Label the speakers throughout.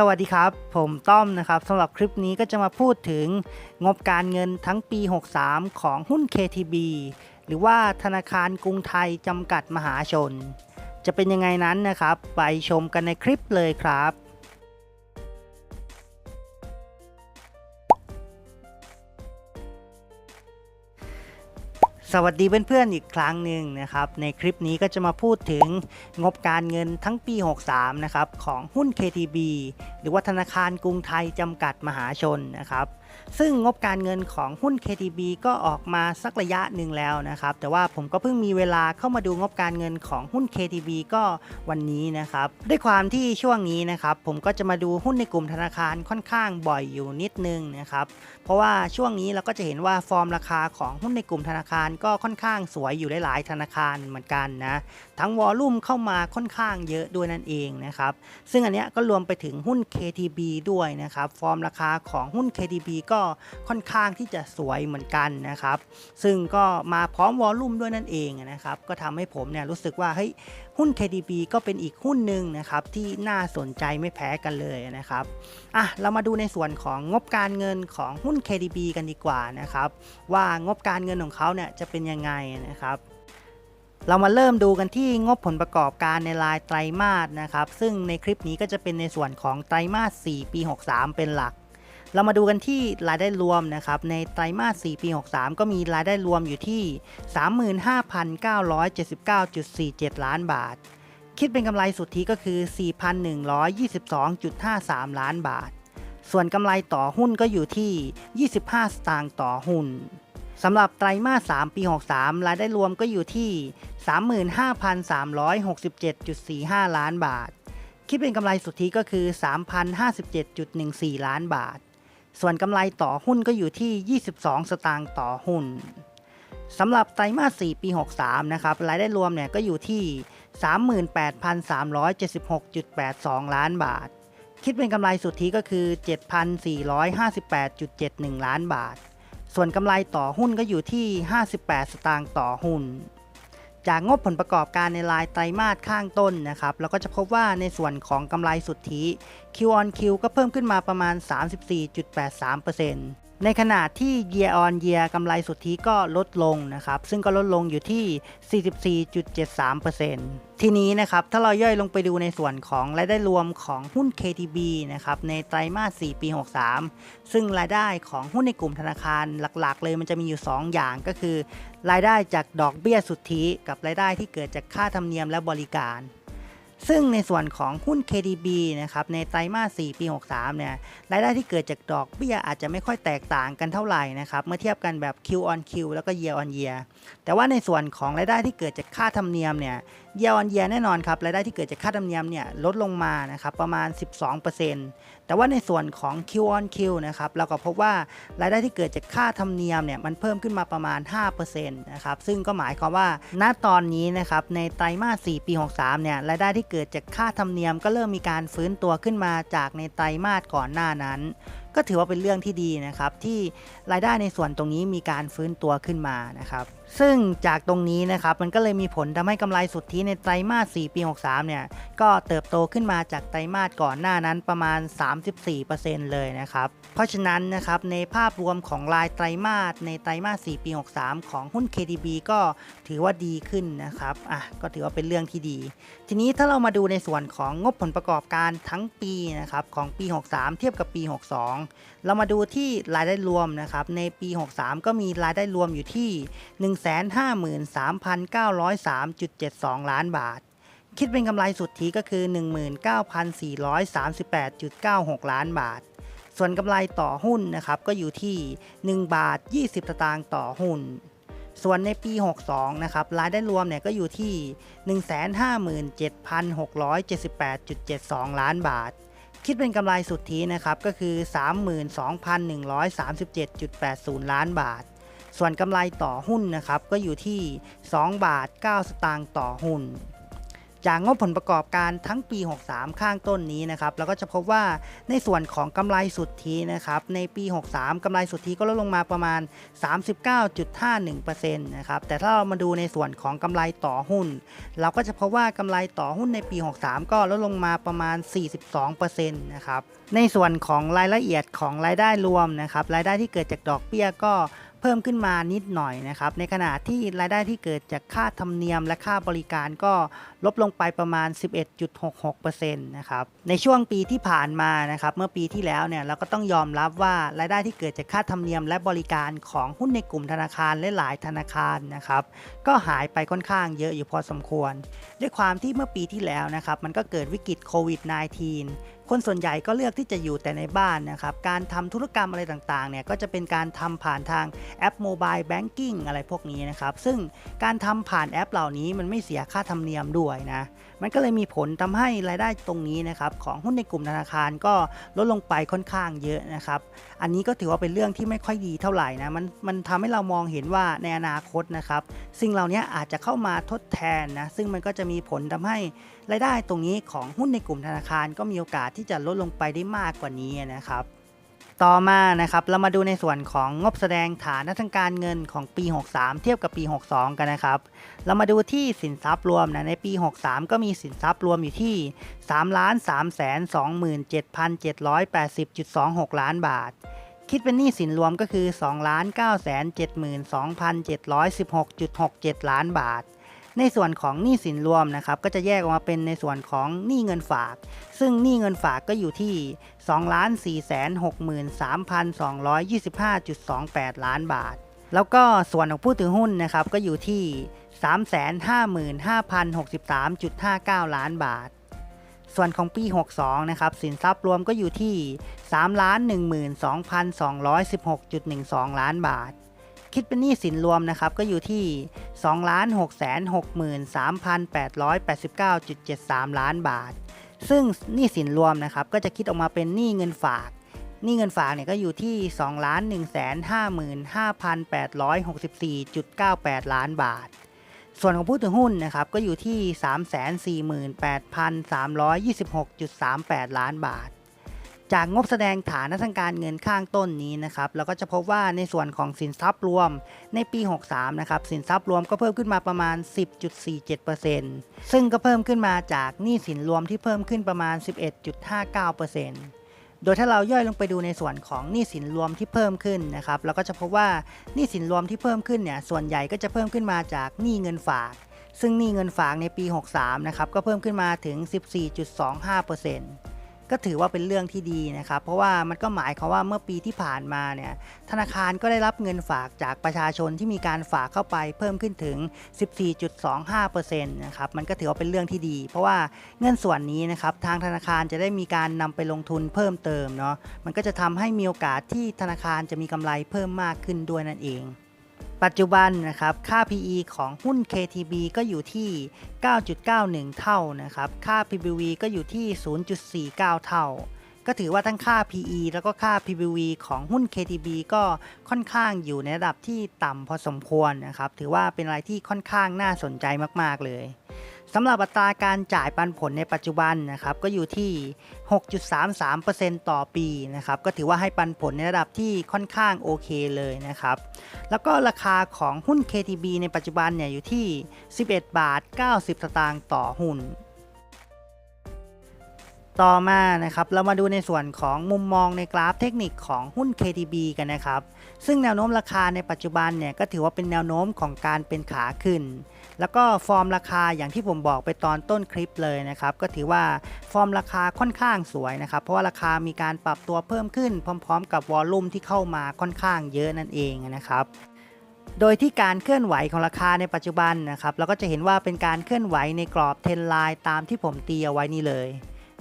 Speaker 1: สวัสดีครับ ผมต้อมนะครับสำหรับคลิปนี้ก็จะมาพูดถึงงบการเงินทั้งปี 63 ของหุ้น KTB หรือว่าธนาคารกรุงไทยจำกัดมหาชน จะเป็นยังไงนั้นนะครับ ไปชมกันในคลิปเลยครับ สวัสดีเพื่อนๆอีกครั้งหนึ่งนะครับในคลิปนี้ก็จะมาพูดถึงงบการเงินทั้งปี 63 นะครับของหุ้น KTB หรือว่าธนาคารกรุงไทยจำกัดมหาชนนะครับ ซึ่งงบการเงินของหุ้น KTB ก็ออกมาสักระยะหนึ่งแล้วนะครับ แต่ว่าผมก็เพิ่งมีเวลาเข้ามาดูงบการเงินของหุ้น KTB ก็วันนี้นะครับ ด้วยความที่ช่วงนี้นะครับ ผมก็จะมาดูหุ้นในกลุ่มธนาคารค่อนข้างบ่อยอยู่นิดนึงนะครับ เพราะว่าช่วงนี้เราก็จะเห็นว่าฟอร์มราคาของหุ้นในกลุ่มธนาคารก็ค่อนข้างสวยอยู่หลายๆธนาคารเหมือนกันนะ ทั้งวอลลุ่มเข้ามาค่อนข้างเยอะด้วยนั่นเองนะครับ ซึ่งอันเนี้ยก็รวมไปถึงหุ้น KTB ด้วยนะครับ ฟอร์มราคาของหุ้น KTB ก็ค่อนข้างที่จะสวยเหมือนกันนะครับ ซึ่งก็มาพร้อมวอลลุ่มด้วยนั่นเองนะครับ ก็ทำให้ผมเนี่ยรู้สึกว่าเฮ้ยหุ้น KTB ก็เป็นอีกหุ้นหนึ่งนะครับที่น่าสนใจไม่แพ้กันเลยนะครับอะเรามาดูในส่วนของงบการเงินของหุ้น KTB กันดีกว่านะครับ ว่างบการเงินของเขาเนี่ยจะเป็นยังไงนะครับ เรามาเริ่มดูกันที่งบผลประกอบการในรายไตรมาสนะครับ ซึ่งในคลิปนี้ก็จะเป็นในส่วนของไตรมาส 4 ปี 63 เป็นหลัก เรามาดูกันที่รายได้รวมนะครับ ในไตรมาส 4 ปี 63 ก็มีรายได้รวมอยู่ที่ 35,979.47 ล้านบาท คิดเป็นกำไรสุทธิก็คือ 4,122.53 ล้านบาท ส่วนกำไรต่อหุ้นก็อยู่ที่ 25 สตางค์ต่อหุ้น สำหรับไตรมาส 3 ปี 63 รายได้รวมก็อยู่ที่ 35,367.45 ล้านบาท คิดเป็นกำไรสุทธิก็คือ 3,057.14 ล้านบาท ส่วนกำไรต่อหุ้นก็อยู่ที่ 22 สตางค์ต่อหุ้นสำหรับไตรมาส 4 ปี 63 นะครับ รายได้รวมเนี่ยก็อยู่ที่ 38,376.82 ล้านบาท คิดเป็นกำไรสุทธิก็คือ 7,458.71 ล้านบาท ส่วนกำไรต่อหุ้นก็อยู่ที่ 58 สตางค์ต่อหุ้น จากงบผลประกอบการในรายไตรมาสข้างต้นนะครับเราก็จะพบว่าในส่วนของกำไรสุทธิ Q on Q ก็เพิ่มขึ้นมาประมาณ 34.83% ในขณะที่ Year on Year กำไรสุทธิก็ลดลงนะครับ ซึ่งก็ลดลงอยู่ที่ 44.73%ทีนี้นะครับ ถ้าเราย่อยลงไปดูในส่วนของรายได้รวมของหุ้น KTB นะครับ ในไตรมาส 4 ปี 63 ซึ่งรายได้ของหุ้นในกลุ่มธนาคารหลักๆ เลยมันจะมีอยู่ 2 อย่างก็คือ รายได้จากดอกเบี้ยสุทธิ กับรายได้ที่เกิดจากค่าธรรมเนียมและบริการ ซึ่งในส่วนของหุ้น KDB นะครับในไตรมาส 4 ปี 63 เนี่ยรายได้ที่เกิดจากดอกเบี้ยอาจจะไม่ค่อยแตกต่างกันเท่าไหร่นะครับเมื่อเทียบกันแบบ Q on Q แล้วก็ Year on Year แต่ว่าในส่วนของรายได้ที่เกิดจากค่าธรรมเนียมเนี่ย Year on Year แน่นอนครับรายได้ที่เกิดจากค่าธรรมเนียมเนี่ยลดลงมานะครับประมาณ 12% แต่ว่าในส่วนของ Q on Q นะครับเราก็พบว่ารายได้ที่เกิดจากค่าธรรมเนียมเนี่ยมันเพิ่มขึ้นมาประมาณ 5%นะครับซึ่งก็หมายความว่าณตอนนี้นะครับในไตรมาส 4 ปี 63 เนี่ยรายได้ที่เกิดจากค่าธรรมเนียมก็เริ่มมีการฟื้นตัวขึ้นมาจากในไตรมาสก่อนหน้านั้น ก็ถือว่าเป็นเรื่องที่ดีนะครับที่รายได้ในส่วนตรงนี้มีการฟื้นตัวขึ้นมานะครับ ซึ่งจากตรงนี้นะครับมันก็เลยมีผลทำให้กำไรสุทธิในไตรมาส 4 ปี 63 เนี่ย ก็เติบโตขึ้นมาจากไตรมาสก่อนหน้านั้นประมาณ 34%เลยนะครับ เพราะฉะนั้นนะครับในภาพรวมของรายไตรมาสในไตรมาส 4 ปี 63 ของหุ้น KTB ก็ถือว่าดีขึ้นนะครับ อะก็ถือว่าเป็นเรื่องที่ดี ทีนี้ถ้าเรามาดูในส่วนของงบผลประกอบการทั้งปีนะครับของปี 63 เทียบกับปี 62 เรามาดูที่รายได้รวมนะครับในปี 63 ก็มีรายได้รวมอยู่ที่153,903.72 ล้านบาท คิดเป็นกำไรสุทธิก็คือ 19,438.96 ล้านบาท ส่วนกำไรต่อหุ้นนะครับก็อยู่ที่ 1 บาท 20 สตางค์ต่อหุ้น ส่วนในปี 62 นะครับรายได้รวมเนี่ยก็อยู่ที่ 157,678.72 ล้านบาทคิดเป็นกำไรสุทธินะครับก็คือ 32,137.80 ล้านบาท ส่วนกำไรต่อหุ้นนะครับก็อยู่ที่ 2 บาท 9 สตางค์ต่อหุ้น จากงบผลประกอบการทั้งปี 63 ข้างต้นนี้นะครับเราก็จะพบว่าในส่วนของกำไรสุทธินะครับในปี 63 กำไรสุทธิก็ลดลงมาประมาณ 39.51%นะครับแต่ถ้าเรามาดูในส่วนของกำไรต่อหุ้น เราก็จะพบว่ากำไรต่อหุ้นในปี 63 ก็ลดลงมาประมาณ 42%นะครับในส่วนของรายละเอียดของรายได้รวมนะครับรายได้ที่เกิดจากดอกเบี้ยก็ เพิ่มขึ้นมานิดหน่อยนะครับ ในขณะที่รายได้ที่เกิดจากค่าธรรมเนียมและค่าบริการก็ลดลงไปประมาณ 11.66%นะครับ ในช่วงปีที่ผ่านมานะครับ เมื่อปีที่แล้วเนี่ยเราก็ต้องยอมรับว่ารายได้ที่เกิดจากค่าธรรมเนียมและบริการของหุ้นในกลุ่มธนาคารและหลายธนาคารนะครับ ก็หายไปค่อนข้างเยอะอยู่พอสมควร ด้วยความที่เมื่อปีที่แล้วนะครับ มันก็เกิดวิกฤตโควิด -19 คนส่วนใหญ่ก็เลือกที่จะอยู่แต่ในบ้านนะครับ การทำธุรกรรมอะไรต่างๆเนี่ยก็จะเป็นการทำผ่านทางแอปโมบายแบงกิ้งอะไรพวกนี้นะครับ ซึ่งการทำผ่านแอปเหล่านี้มันไม่เสียค่าธรรมเนียมด้วยนะ มันก็เลยมีผลทำให้รายได้ตรงนี้นะครับของหุ้นในกลุ่มธนาคารก็ลดลงไปค่อนข้างเยอะนะครับ อันนี้ก็ถือว่าเป็นเรื่องที่ไม่ค่อยดีเท่าไหร่นะมันมันทำให้เรามองเห็นว่าในอนาคตนะครับสิ่งเหล่านี้อาจจะเข้ามาทดแทนนะซึ่งมันก็จะมีผลทำให้ รายได้ตรงนี้ของหุ้นในกลุ่มธนาคารก็มีโอกาสที่จะลดลงไปได้มากกว่านี้นะครับ ต่อมานะครับเรามาดูในส่วนของงบแสดงฐานะทางการเงินของปี 63 เทียบกับปี 62 กันนะครับ เรามาดูที่สินทรัพย์รวมนะในปี 63 ก็มีสินทรัพย์รวมอยู่ที่ 3 3 2 7 7 8 0 2 6 ล้านบาทคิดเป็นหนี้สินรวมก็คือ 2 9 7 2 7 1 6 6 7 ล้านบาท ในส่วนของหนี้สินรวมนะครับก็จะแยกออกมาเป็นในส่วนของหนี้เงินฝาก ซึ่งหนี้เงินฝากก็อยู่ที่ 2,463,225.28 ล้านบาท แล้วก็ส่วนของผู้ถือหุ้นนะครับก็อยู่ที่ 355,063.59 ล้านบาทส่วนของปี 62 นะครับ สินทรัพย์รวมก็อยู่ที่ 3,12,216.12 ล้านบาท คิดเป็นหนี้สินรวมนะครับก็อยู่ที่ 2,663,889.73 ล้านบาท ซึ่งหนี้สินรวมนะครับก็จะคิดออกมาเป็นหนี้เงินฝากหนี้เงินฝากเนี่ยก็อยู่ที่ 2,155,864.98 ล้านบาท ส่วนของผู้ถือหุ้นนะครับก็อยู่ที่ 348,326.38 ล้านบาท จากงบแสดงฐานทางการเงินข้างต้นนี้นะครับเราก็จะพบว่าในส่วนของสินทรัพย์รวมในปี 63 นะครับสินทรัพย์รวมก็เพิ่มขึ้นมาประมาณ 10.47%ซึ่งก็เพิ่มขึ้นมาจากหนี้สินรวมที่เพิ่มขึ้นประมาณ 11.59%โดยถ้าเราย่อยลงไปดูในส่วนของหนี้สินรวมที่เพิ่มขึ้นนะครับเราก็จะพบว่าหนี้สินรวมที่เพิ่มขึ้นเนี่ยส่วนใหญ่ก็จะเพิ่มขึ้นมาจากหนี้เงินฝาก ซึ่งหนี้เงินฝากในปี 63 นะครับก็เพิ่มขึ้นมาถึง 14.25% ก็ถือว่าเป็นเรื่องที่ดีนะครับ เพราะว่ามันก็หมายความว่าเมื่อปีที่ผ่านมาเนี่ยธนาคารก็ได้รับเงินฝากจากประชาชนที่มีการฝากเข้าไปเพิ่มขึ้นถึง 14.25%นะครับมันก็ถือว่าเป็นเรื่องที่ดี เพราะว่าเงินส่วนนี้นะครับทางธนาคารจะได้มีการนำไปลงทุนเพิ่มเติมเนาะมันก็จะทำให้มีโอกาสที่ธนาคารจะมีกำไรเพิ่มมากขึ้นด้วยนั่นเอง ปัจจุบันนะครับค่า PE ของหุ้น KTB ก็อยู่ที่ 9.91 เท่านะครับค่า PBV ก็อยู่ที่ 0.49 เท่า ก็ถือว่าทั้งค่า PE แล้วก็ค่า PBV ของหุ้น KTB ก็ค่อนข้างอยู่ในระดับที่ต่ำพอสมควรนะครับถือว่าเป็นอะไรที่ค่อนข้างน่าสนใจมาก ๆ เลย สำหรับอัตราการจ่ายปันผลในปัจจุบันนะครับก็อยู่ที่ 6.33%ต่อปีนะครับก็ถือว่าให้ปันผลในระดับที่ค่อนข้างโอเคเลยนะครับแล้วก็ราคาของหุ้น KTB ในปัจจุบันเนี่ยอยู่ที่ 11 บาท 90 สตางค์ต่อหุ้นต่อมานะครับเรามาดูในส่วนของมุมมองในกราฟเทคนิคของหุ้น KTB กันนะครับ ซึ่งแนวโน้มราคาในปัจจุบันเนี่ยก็ถือว่าเป็นแนวโน้มของการเป็นขาขึ้น แล้วก็ฟอร์มราคาอย่างที่ผมบอกไปตอนต้นคลิปเลยนะครับ ก็ถือว่าฟอร์มราคาค่อนข้างสวยนะครับ เพราะว่าราคามีการปรับตัวเพิ่มขึ้น พร้อม ๆ กับวอลลุ่มที่เข้ามาค่อนข้างเยอะนั่นเองนะครับโดยที่การเคลื่อนไหวของราคาในปัจจุบันนะครับเราก็จะเห็นว่าเป็นการเคลื่อนไหวในกรอบเทรนไลน์ตามที่ผมตีเอาไว้นี่เลย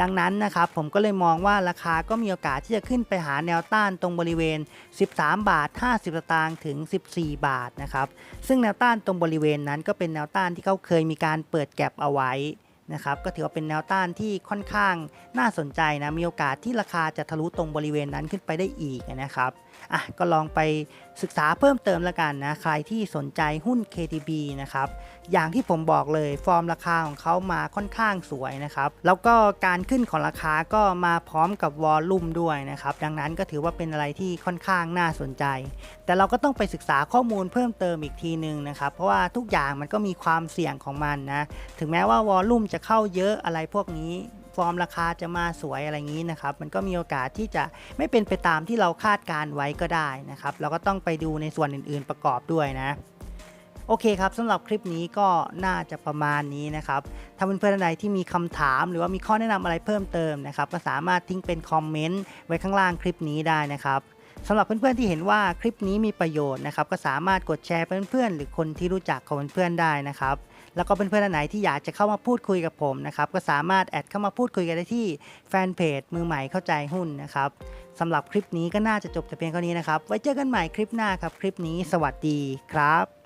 Speaker 1: ดังนั้นนะครับผมก็เลยมองว่าราคาก็มีโอกาสที่จะขึ้นไปหาแนวต้านตรงบริเวณ 13 บาท 50 สตางค์ถึง 14 บาทนะครับซึ่งแนวต้านตรงบริเวณนั้นก็เป็นแนวต้านที่เขาเคยมีการเปิดแก็บเอาไว้นะครับก็ถือว่าเป็นแนวต้านที่ค่อนข้างน่าสนใจนะมีโอกาสที่ราคาจะทะลุตรงบริเวณนั้นขึ้นไปได้อีกนะครับอะก็ลองไปศึกษาเพิ่มเติมแล้วกันนะใครที่สนใจหุ้น KTB นะครับอย่างที่ผมบอกเลยฟอร์มราคาของเขามาค่อนข้างสวยนะครับแล้วก็การขึ้นของราคาก็มาพร้อมกับวอลลุ่มด้วยนะครับดังนั้นก็ถือว่าเป็นอะไรที่ค่อนข้างน่าสนใจ แต่เราก็ต้องไปศึกษาข้อมูลเพิ่มเติมอีกทีหนึ่งนะครับเพราะว่าทุกอย่างมันก็มีความเสี่ยงของมันนะถึงแม้ว่าวอลลุ่มจะเข้าเยอะอะไรพวกนี้ ฟอร์มราคาจะมาสวยอะไรอย่างนี้นะครับ มันก็มีโอกาสที่จะไม่เป็นไปตามที่เราคาดการไว้ก็ได้นะครับ เราก็ต้องไปดูในส่วนอื่น ๆประกอบด้วยนะโอเคครับสำหรับคลิปนี้ก็น่าจะประมาณนี้นะครับ ถ้าเพื่อนๆท่านใดที่มีคำถามหรือว่ามีข้อแนะนำอะไรเพิ่มเติมนะครับก็สามารถทิ้งเป็นคอมเมนต์ไว้ข้างล่างคลิปนี้ได้นะครับสำหรับเพื่อนๆที่เห็นว่าคลิปนี้มีประโยชน์นะครับ ก็สามารถกดแชร์เพื่อนๆหรือคนที่รู้จักของเพื่อนๆได้นะครับ แล้วก็เพื่อนๆท่านไหนที่อยากจะเข้ามาพูดคุยกับผมนะครับก็สามารถแอดเข้ามาพูดคุยกันได้ที่แฟนเพจมือใหม่เข้าใจหุ้นนะครับสำหรับคลิปนี้ก็น่าจะจบแต่เพียงเท่านี้นะครับไว้เจอกันใหม่คลิปหน้าครับคลิปนี้สวัสดีครับ